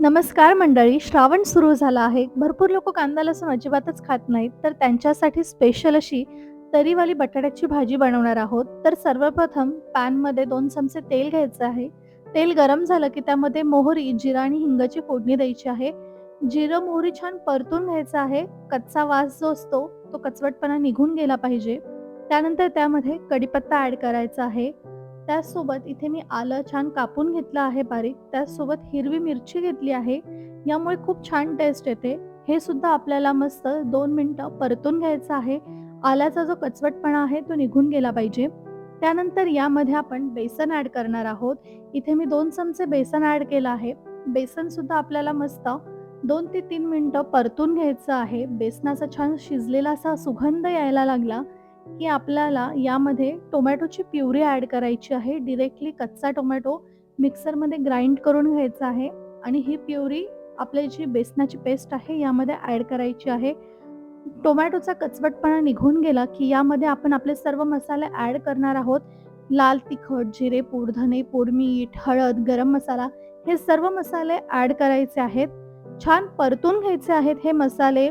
नमस्कार मंडळी. श्रावण सुरू झाला आहे. भरपूर लोक कांदा लसूण अजिबातच खात नाहीत. तर त्यांच्यासाठी स्पेशल अशी तरीवाली बटाट्याची भाजी बनवणार आहोत. तर सर्वप्रथम पॅनमध्ये दोन चमचे तेल घ्यायचं आहे. तेल गरम झालं की त्यामध्ये मोहरी, जिरा आणि हिंगाची फोडणी द्यायची आहे. जिरं, मोहरी छान परतून घ्यायचं आहे. कच्चा वास जो असतो, तो कचवटपणा निघून गेला पाहिजे. त्यानंतर त्यामध्ये कढीपत्ता ॲड करायचा आहे. त्याचसोबत इथे मी आलं छान कापून घेतलं आहे बारीक. त्याचसोबत हिरवी मिरची घेतली आहे. यामुळे खूप छान टेस्ट येते. हे सुद्धा आपल्याला मस्त दोन मिनटं परतून घ्यायचं आहे. आल्याचा जो कचवटपणा आहे तो निघून गेला पाहिजे. त्यानंतर यामध्ये आपण बेसन ॲड करणार आहोत. इथे मी दोन चमचे बेसन ॲड केलं आहे. बेसनसुद्धा आपल्याला मस्त दोन ते तीन मिनटं परतून घ्यायचं आहे. बेसनाचा छान शिजलेला असा सुगंध यायला लागला, की आपल्याला यामध्ये टोमॅटोची प्युरी ॲड करायची आहे. डिरेक्टली कच्चा टोमॅटो मिक्सरमध्ये ग्राइंड करून घ्यायचा आहे आणि ही प्युरी आपली जी बेसनाची पेस्ट आहे यामध्ये ॲड करायची आहे. टोमॅटोचा कचवटपणा निघून गेला, की यामध्ये आपण आपले सर्व मसाले ॲड करणार आहोत. लाल तिखट, जिरेपूड, धनेपूड, मीठ, हळद, गरम मसाला हे सर्व मसाले ॲड करायचे आहेत. छान परतून घ्यायचे आहेत हे मसाले.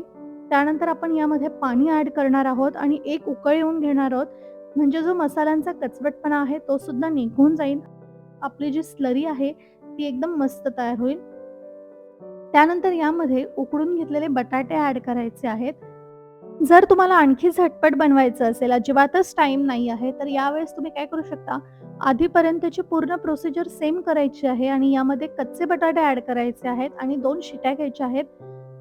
त्यानंतर आपण यामध्ये पाणी ॲड करणार आहोत आणि एक उकळ येऊन घेणार आहोत. म्हणजे जो मसाल्यांचा कचवटपणा आहे तो सुद्धा निघून जाईल. आपली जी स्लरी आहे ती एकदम मस्त तयार होईल. त्यानंतर यामध्ये उकडून घेतलेले बटाटे ॲड करायचे आहेत. जर तुम्हाला आणखी झटपट बनवायचं असेल, अजिबातच टाईम नाही आहे, तर यावेळेस तुम्ही काय करू शकता, आधीपर्यंतची पूर्ण प्रोसिजर सेम करायची आहे आणि यामध्ये कच्चे बटाटे ॲड करायचे आहेत आणि दोन शिट्या घ्यायच्या आहेत.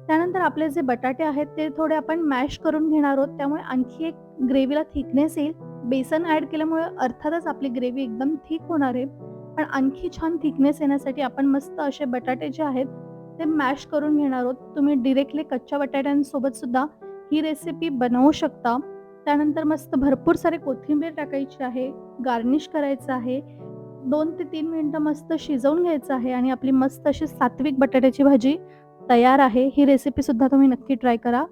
त्यानंतर आपले जे बटाटे आहेत ते थोडे आपण मॅश करून घेणार आहोत. त्यामुळे आणखी एक ग्रेव्हीला थिकनेस येईल. बेसन ॲड केल्यामुळे अर्थातच आपली ग्रेव्ही एकदम थिक होणार आहे. पण आणखी छान थिकनेस येण्यासाठी आपण मस्त असे बटाटे जे आहेत ते मॅश करून घेणार आहोत. तुम्ही डिरेक्टली कच्च्या बटाट्यांसोबत सुद्धा ही रेसिपी बनवू शकता. त्यानंतर मस्त भरपूर सारे कोथिंबीर टाकायची आहे. गार्निश करायचं आहे. दोन ते तीन मिनिटं मस्त शिजवून घ्यायचं आहे आणि आपली मस्त अशी सात्विक बटाट्याची भाजी तयार आहे. ही रेसिपी सुद्धा तुम्ही नक्की ट्राय करा.